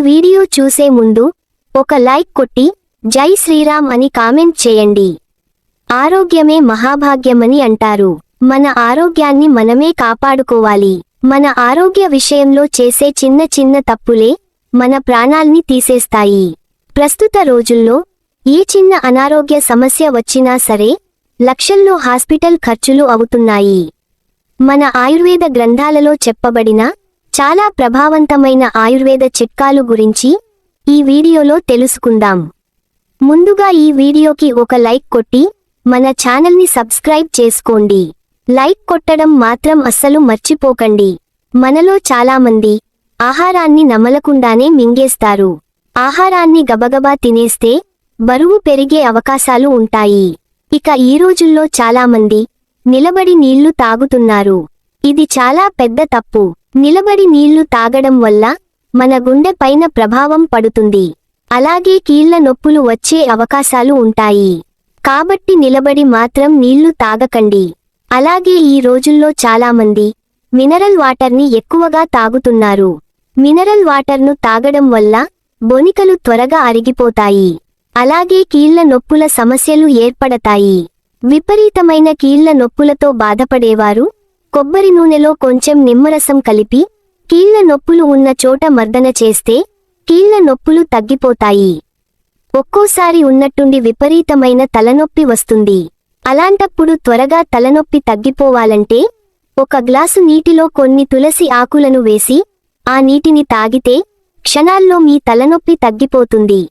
Video చూసే ముందు ఒక లైక్ కొట్టి జై శ్రీరామ్ అని కామెంట్ చేయండి. ఆరోగ్యమే మహాభాగ్యమని అంటారు. మన ఆరోగ్యాన్ని మనమే కాపాడుకోవాలి. మన ఆరోగ్య విషయంలో చేసే చిన్న చిన్న తప్పులే మన ప్రాణాల్ని తీసేస్తాయి. ప్రస్తుత రోజుల్లో ఏ చిన్న అనారోగ్య సమస్య వచ్చినా సరే లక్షల్లో హాస్పిటల్ ఖర్చులు అవుతున్నాయి. మన ఆయుర్వేద గ్రంథాలలో చెప్పబడిన చాలా ప్రభావవంతమైన ఆయుర్వేద చిట్కాలు గురించి ఈ వీడియోలో తెలుసుకుందాం. ముందుగా ఈ వీడియోకి ఒక లైక్ కొట్టి మన ఛానల్ని సబ్స్క్రైబ్ చేసుకోండి. లైక్ కొట్టడం మాత్రం అస్సలు మర్చిపోకండి. మనలో చాలామంది ఆహారాన్ని నమలకుండానే మింగేస్తారు. ఆహారాన్ని గబగబా తినేస్తే బరువు పెరిగే అవకాశాలు ఉంటాయి. ఇక ఈ రోజుల్లో చాలామంది నిలబడి నీళ్ళు తాగుతున్నారు. ఇది చాలా పెద్ద తప్పు. నిలబడి నీళ్ళు తాగడం వల్ల మన గుండె పైన ప్రభావం పడుతుంది. అలాగే కీళ్ళ నొప్పులు వచ్చే అవకాశాలు ఉంటాయి. కాబట్టి నిలబడి మాత్రం నీళ్ళు తాగకండి. అలాగే ఈ రోజుల్లో చాలామంది మినరల్ వాటర్ని ఎక్కువగా తాగుతున్నారు. మినరల్ వాటర్ను తాగడం వల్ల బొనికలు త్వరగా అరిగిపోతాయి. అలాగే కీళ్ళ నొప్పుల సమస్యలు ఏర్పడతాయి. విపరీతమైన కీళ్ళ నొప్పులతో బాధపడేవారు కొబ్బరి నూనెలో కొంచెం నిమ్మరసం కలిపి కీళ్ళ నొప్పులు ఉన్న చోట మర్దన చేస్తే కీళ్ళ నొప్పులు తగ్గిపోతాయి. ఒక్కోసారి ఉన్నట్టుండి విపరీతమైన తలనొప్పి వస్తుంది. అలాంటప్పుడు త్వరగా తలనొప్పి తగ్గిపోవాలంటే ఒక గ్లాసు నీటిలో కొన్ని తులసి ఆకులను వేసి ఆ నీటిని తాగితే క్షణాల్లో మీ తలనొప్పి తగ్గిపోతుంది.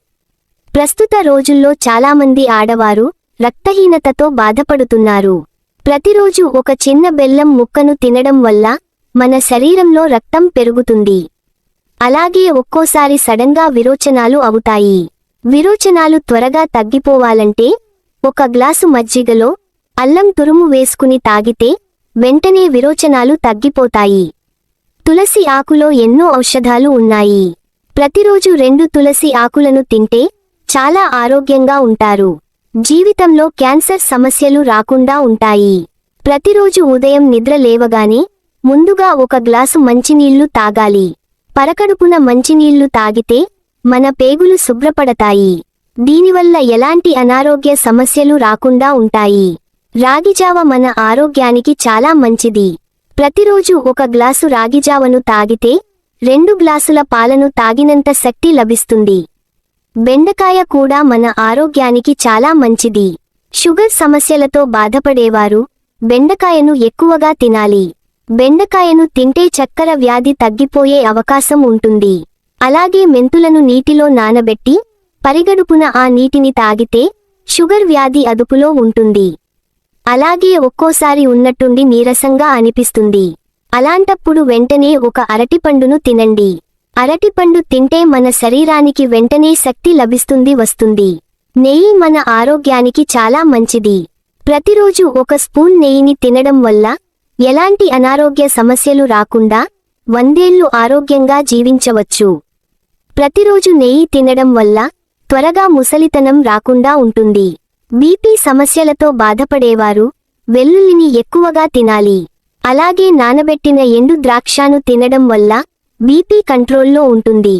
ప్రస్తుత రోజుల్లో చాలామంది ఆడవారు రక్తహీనతతో బాధపడుతున్నారు. ప్రతిరోజు ఒక చిన్న బెల్లం ముక్కను తినడం వల్ల మన శరీరంలో రక్తం పెరుగుతుంది. అలాగే ఒక్కోసారి సడన్గా విరోచనాలు అవుతాయి. విరోచనాలు త్వరగా తగ్గిపోవాలంటే ఒక గ్లాసు మజ్జిగలో అల్లం తురుము వేసుకుని తాగితే వెంటనే విరోచనాలు తగ్గిపోతాయి. తులసి ఆకులో ఎన్నో ఔషధాలు ఉన్నాయి. ప్రతిరోజు రెండు తులసి ఆకులను తింటే చాలా ఆరోగ్యంగా ఉంటారు. జీవితంలో క్యాన్సర్ సమస్యలు రాకుండా ఉంటాయి. ప్రతిరోజు ఉదయం నిద్ర లేవగానే ముందుగా ఒక గ్లాసు మంచినీళ్ళు తాగాలి. పరకడుపున మంచినీళ్ళు తాగితే మన పేగులు శుభ్రపడతాయి. దీనివల్ల ఎలాంటి అనారోగ్య సమస్యలు రాకుండా ఉంటాయి. రాగిజావ మన ఆరోగ్యానికి చాలా మంచిది. ప్రతిరోజు ఒక గ్లాసు రాగిజావను తాగితే రెండు గ్లాసుల పాలను తాగినంత శక్తి లభిస్తుంది. బెండకాయ కూడా మన ఆరోగ్యానికి చాలా మంచిది. షుగర్ సమస్యలతో బాధపడేవారు బెండకాయను ఎక్కువగా తినాలి. బెండకాయను తింటే చక్కెర వ్యాధి తగ్గిపోయే అవకాశం ఉంటుంది. అలాగే మెంతులను నీటిలో నానబెట్టి పరిగడుపున ఆ నీటిని తాగితే షుగర్ వ్యాధి అదుపులో ఉంటుంది. అలాగే ఒక్కోసారి ఉన్నట్టుండి నీరసంగా అనిపిస్తుంది. అలాంటప్పుడు వెంటనే ఒక అరటిపండును తినండి. అరటిపండు తింటే మన శరీరానికి వెంటనే శక్తి లభిస్తుంది వస్తుంది. నెయ్యి మన ఆరోగ్యానికి చాలా మంచిది. ప్రతిరోజు ఒక స్పూన్ నెయ్యిని తినడం వల్ల ఎలాంటి అనారోగ్య సమస్యలు రాకుండా వందేళ్ళు ఆరోగ్యంగా జీవించవచ్చు. ప్రతిరోజు నెయ్యి తినడం వల్ల త్వరగా ముసలితనం రాకుండా ఉంటుంది. బీపీ సమస్యలతో బాధపడేవారు వెల్లుల్లిని ఎక్కువగా తినాలి. అలాగే నానబెట్టిన ఎండు ద్రాక్షను తినడం వల్ల బీపీ కంట్రోల్లో ఉంటుంది.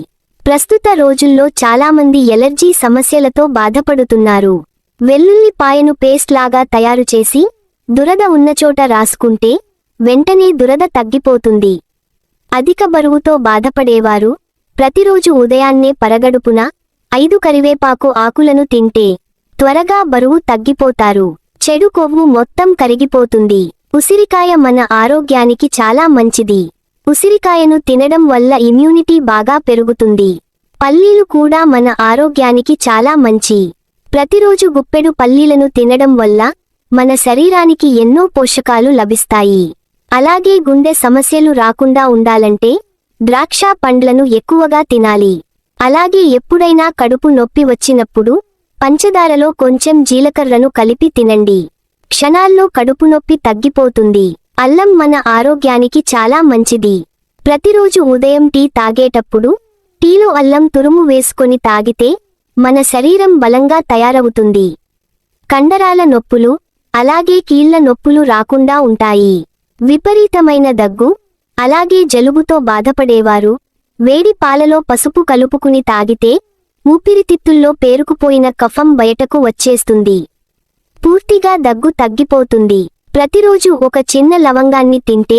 ప్రస్తుత రోజుల్లో చాలామంది ఎలర్జీ సమస్యలతో బాధపడుతున్నారు. వెల్లుల్లిపాయను పేస్ట్ లాగా తయారు చేసి దురద ఉన్నచోట రాసుకుంటే వెంటనే దురద తగ్గిపోతుంది. అధిక బరువుతో బాధపడేవారు ప్రతిరోజు ఉదయాన్నే పరగడుపున ఐదు కరివేపాకు ఆకులను తింటే త్వరగా బరువు తగ్గిపోతారు. చెడు కొవ్వు మొత్తం కరిగిపోతుంది. ఉసిరికాయ మన ఆరోగ్యానికి చాలా మంచిది. ఉసిరికాయను తినడం వల్ల ఇమ్యూనిటీ బాగా పెరుగుతుంది. పల్లీలు కూడా మన ఆరోగ్యానికి చాలా మంచి. ప్రతిరోజు గుప్పెడు పల్లీలను తినడం వల్ల మన శరీరానికి ఎన్నో పోషకాలు లభిస్తాయి. అలాగే గుండె సమస్యలు రాకుండా ఉండాలంటే ద్రాక్ష పండ్లను ఎక్కువగా తినాలి. అలాగే ఎప్పుడైనా కడుపు నొప్పి వచ్చినప్పుడు పంచదారలో కొంచెం జీలకర్రను కలిపి తినండి. క్షణాల్లో కడుపు నొప్పి తగ్గిపోతుంది. అల్లం మన ఆరోగ్యానికి చాలా మంచిది. ప్రతిరోజు ఉదయం టీ తాగేటప్పుడు టీలో అల్లం తురుము వేసుకొని తాగితే మన శరీరం బలంగా తయారవుతుంది. కండరాల నొప్పులు అలాగే కీళ్ళ నొప్పులు రాకుండా ఉంటాయి. విపరీతమైన దగ్గు అలాగే జలుబుతో బాధపడేవారు వేడి పాలలో పసుపు కలుపుకుని తాగితే ఊపిరితిత్తుల్లో పేరుకుపోయిన కఫం బయటకు వచ్చేస్తుంది. పూర్తిగా దగ్గు తగ్గిపోతుంది. ప్రతిరోజు ఒక చిన్న లవంగాన్ని తింటే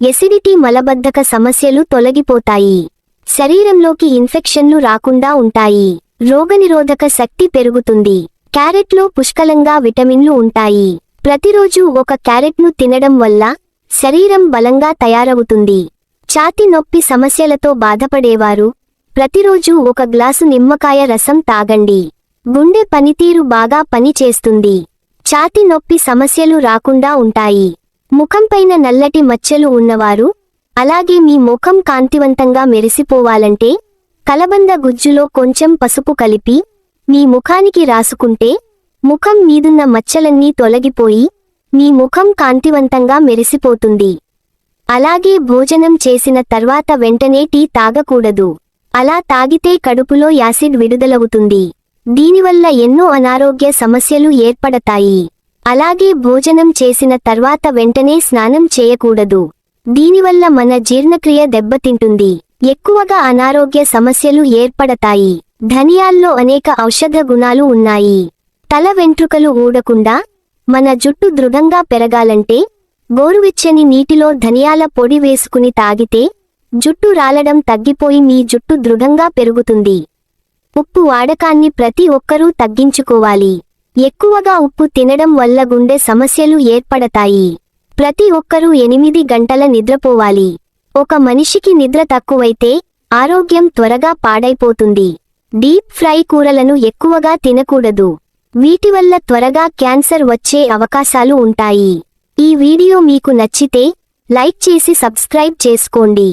ఎసిడిటీ మలబద్ధక సమస్యలు తొలగిపోతాయి. శరీరంలోకి ఇన్ఫెక్షన్లు రాకుండా ఉంటాయి. రోగనిరోధక శక్తి పెరుగుతుంది. క్యారెట్లో పుష్కలంగా విటమిన్లు ఉంటాయి. ప్రతిరోజు ఒక క్యారెట్ను తినడం వల్ల శరీరం బలంగా తయారవుతుంది. ఛాతి నొప్పి సమస్యలతో బాధపడేవారు ప్రతిరోజు ఒక గ్లాసు నిమ్మకాయ రసం తాగండి. గుండె పనితీరు బాగా పనిచేస్తుంది. ఛాతి నొప్పి సమస్యలు రాకుండా ఉంటాయి. ముఖంపైన నల్లటి మచ్చలు ఉన్నవారు అలాగే మీ ముఖం కాంతివంతంగా మెరిసిపోవాలంటే కలబంద గుజ్జులో కొంచెం పసుపు కలిపి మీ ముఖానికి రాసుకుంటే ముఖం మీదున్న మచ్చలన్నీ తొలగిపోయి మీ ముఖం కాంతివంతంగా మెరిసిపోతుంది. అలాగే భోజనం చేసిన తర్వాత వెంటనే టీ తాగకూడదు. అలా తాగితే కడుపులో యాసిడ్ విడుదలవుతుంది. దీనివల్ల ఎన్నో అనారోగ్య సమస్యలు ఏర్పడతాయి. అలాగే భోజనం చేసిన తర్వాత వెంటనే స్నానం చేయకూడదు. దీనివల్ల మన జీర్ణక్రియ దెబ్బతింటుంది. ఎక్కువగా అనారోగ్య సమస్యలు ఏర్పడతాయి. ధనియాల్లో అనేక ఔషధ గుణాలు ఉన్నాయి. తల వెంట్రుకలు ఊడకుండా మన జుట్టు దృఢంగా పెరగాలంటే గోరువెచ్చని నీటిలో ధనియాల పొడి వేసుకుని తాగితే జుట్టు రాలడం తగ్గిపోయి మీ జుట్టు దృఢంగా పెరుగుతుంది. ఉప్పు వాడకాన్ని ప్రతి ఒక్కరూ తగ్గించుకోవాలి. ఎక్కువగా ఉప్పు తినడం వల్ల గుండె సమస్యలు ఏర్పడతాయి. ప్రతి ఒక్కరూ ఎనిమిది గంటల నిద్రపోవాలి. ఒక మనిషికి నిద్ర తక్కువైతే ఆరోగ్యం త్వరగా పాడైపోతుంది. డీప్ ఫ్రై కూరలను ఎక్కువగా తినకూడదు. వీటి వల్ల త్వరగా క్యాన్సర్ వచ్చే అవకాశాలు ఉంటాయి. ఈ వీడియో మీకు నచ్చితే లైక్ చేసి సబ్స్క్రైబ్ చేసుకోండి.